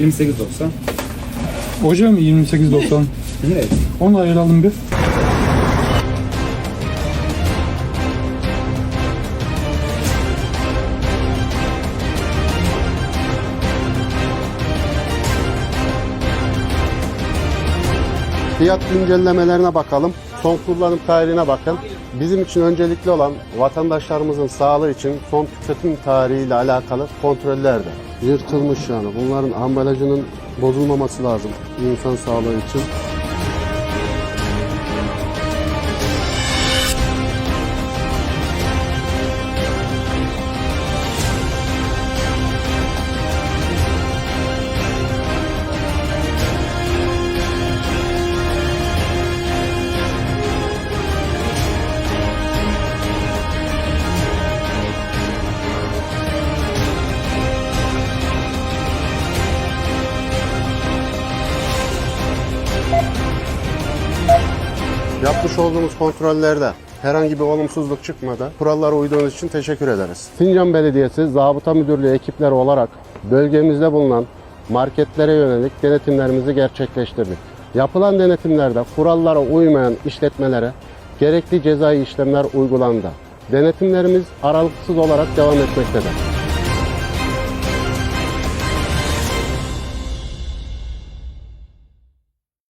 28.90. Oje mi 28.90? Evet. Onu ayıralım bir. Fiyat güncellemelerine bakalım. Son kullanım tarihine bakın. Bizim için öncelikli olan vatandaşlarımızın sağlığı için son tüketim tarihiyle alakalı kontroller de yırtılmış yani. Bunların ambalajının bozulmaması lazım insan sağlığı için. Yapmış olduğumuz kontrollerde herhangi bir olumsuzluk çıkmadı. Kurallara uyduğunuz için teşekkür ederiz. Sincan Belediyesi Zabıta Müdürlüğü ekipleri olarak bölgemizde bulunan marketlere yönelik denetimlerimizi gerçekleştirdik. Yapılan denetimlerde kurallara uymayan işletmelere gerekli cezai işlemler uygulandı. Denetimlerimiz aralıksız olarak devam etmektedir.